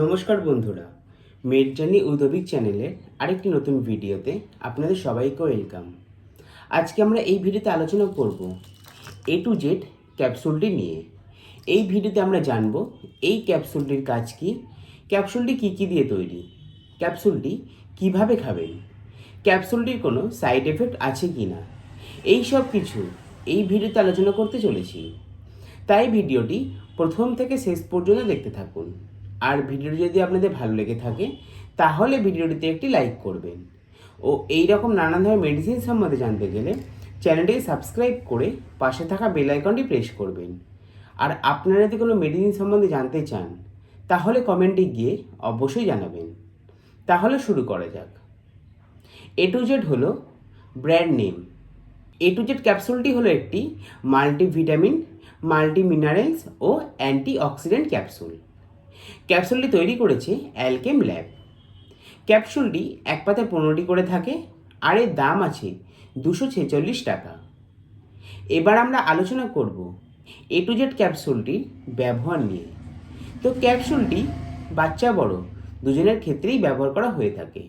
নমস্কার বন্ধুরা, made journey উদ্যোবিক চ্যানেলের আরেকটি নতুন ভিডিওতে আপনাদের সবাইকে ওয়েলকাম। আজকে আমরা এই ভিডিওতে আলোচনা করব এ টু জেড ক্যাপসুলটি নিয়ে। এই ভিডিওতে আমরা জানব এই ক্যাপসুলটির কাজ কি, ক্যাপসুলটি কী কী দিয়ে তৈরি, ক্যাপসুলটি কীভাবে খাবেন, ক্যাপসুলটির কোনো সাইড এফেক্ট আছে কি না, এই সব কিছু এই ভিডিওতে আলোচনা করতে চলেছি। তাই ভিডিওটি প্রথম থেকে শেষ পর্যন্ত দেখতে থাকুন। আর ভিডিওটি যদি আপনাদের ভালো লেগে থাকে, তাহলে ভিডিওটিতে একটি লাইক করবেন। ও এই রকম নানান ধরনের মেডিসিন সম্বন্ধে জানতে গেলে চ্যানেলটিকে সাবস্ক্রাইব করে পাশে থাকা বেল আইকনটি প্রেস করবেন। আর আপনারা যদি কোনো মেডিসিন সম্বন্ধে জানতে চান, তাহলে কমেন্টে গিয়ে অবশ্যই জানাবেন। তাহলে শুরু করা যাক। এ টু জেড হলো brand name A to Z ক্যাপসুলটি হলো একটি মাল্টিভিটামিন মাল্টি মিনারেলস ও অ্যান্টি অক্সিডেন্ট ক্যাপসুল ক্যাপসুলটি তৈরি করেছে অ্যালকেম ল্যাব। ক্যাপসুলটি এক পাতে পনেরোটি করে থাকে, আর এর দাম আছে দুশো ছেচল্লিশ টাকা। এবার আমরা আলোচনা করব এ টু জেড ক্যাপসুলটির ব্যবহার নিয়ে। তো ক্যাপসুলটি বাচ্চা, বড়, দুজনের ক্ষেত্রেই ব্যবহার করা হয়ে থাকে।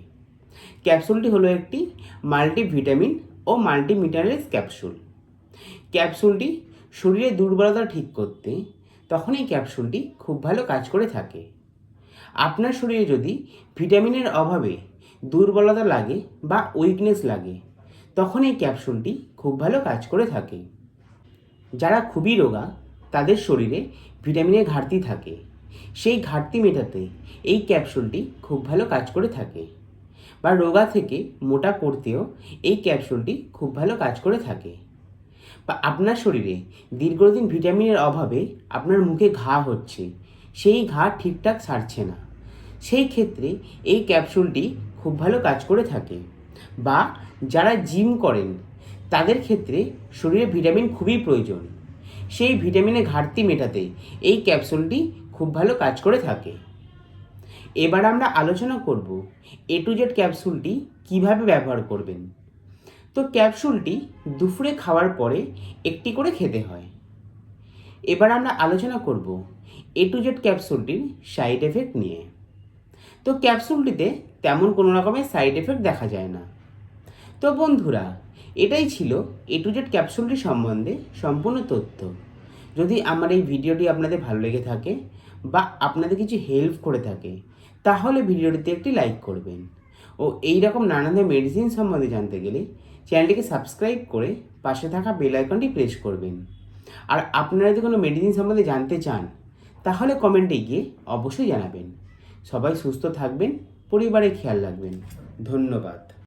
ক্যাপসুলটি হলো একটি মাল্টিভিটামিন ও মাল্টি মিনারেলস ক্যাপসুল। ক্যাপসুলটি শরীরের দুর্বলতা ঠিক করতে তখন এই ক্যাপসুলটি খুব ভালো কাজ করে থাকে। আপনার শরীরে যদি ভিটামিনের অভাবে দুর্বলতা লাগে বা উইকনেস লাগে, তখন এই ক্যাপসুলটি খুব ভালো কাজ করে থাকে। যারা খুবই রোগা, তাদের শরীরে ভিটামিনের ঘাটতি থাকে। সেই ঘাটতি মেটাতে এই ক্যাপসুলটি খুব ভালো কাজ করে থাকে। বা রোগা থেকে মোটা করতেও এই ক্যাপসুলটি খুব ভালো কাজ করে থাকে। বা আপনার শরীরে দীর্ঘদিন ভিটামিনের অভাবে আপনার মুখে ঘা হচ্ছে, সেই ঘা ঠিকঠাক সারছে না। সেই ক্ষেত্রে এই ক্যাপসুলটি খুব ভালো কাজ করে থাকে। বা যারা জিম করেন, তাদের ক্ষেত্রে শরীরে ভিটামিন খুবই প্রয়োজন। সেই ভিটামিনের ঘাটতি মেটাতে এই ক্যাপসুলটি খুব ভালো কাজ করে থাকে। এবার আমরা আলোচনা করব এ টু জেড ক্যাপসুলটি কীভাবে ব্যবহার করবেন। তো ক্যাপসুলটি দুপুরে খাওয়ার পরে একটি করে খেতে হয়। এবার আমরা আলোচনা করব এ টু জেড ক্যাপসুলটির সাইড এফেক্ট নিয়ে। তো ক্যাপসুলটিতে তেমন কোনো রকমের সাইড এফেক্ট দেখা যায় না। তো বন্ধুরা, এটাই ছিল এ টু জেড ক্যাপসুলটি সম্বন্ধে সম্পূর্ণ তথ্য। যদি আমার এই ভিডিওটি আপনাদের ভালো লেগে থাকে বা আপনাদের কিছু হেল্প করে থাকে, তাহলে ভিডিওটিতে একটি লাইক করবেন। ও এই রকম নানান ধরনের মেডিসিন সম্বন্ধে জানতে গেলে চ্যানেলটিকে সাবস্ক্রাইব করে পাশে থাকা বেল আইকনটি প্রেস করবেন। আর আপনারা যদি কোনো মেডিসিন সম্বন্ধে জানতে চান, তাহলে কমেন্টে গিয়ে অবশ্যই জানাবেন। সবাই সুস্থ থাকবেন পরিবারে খেয়াল রাখবেন। ধন্যবাদ।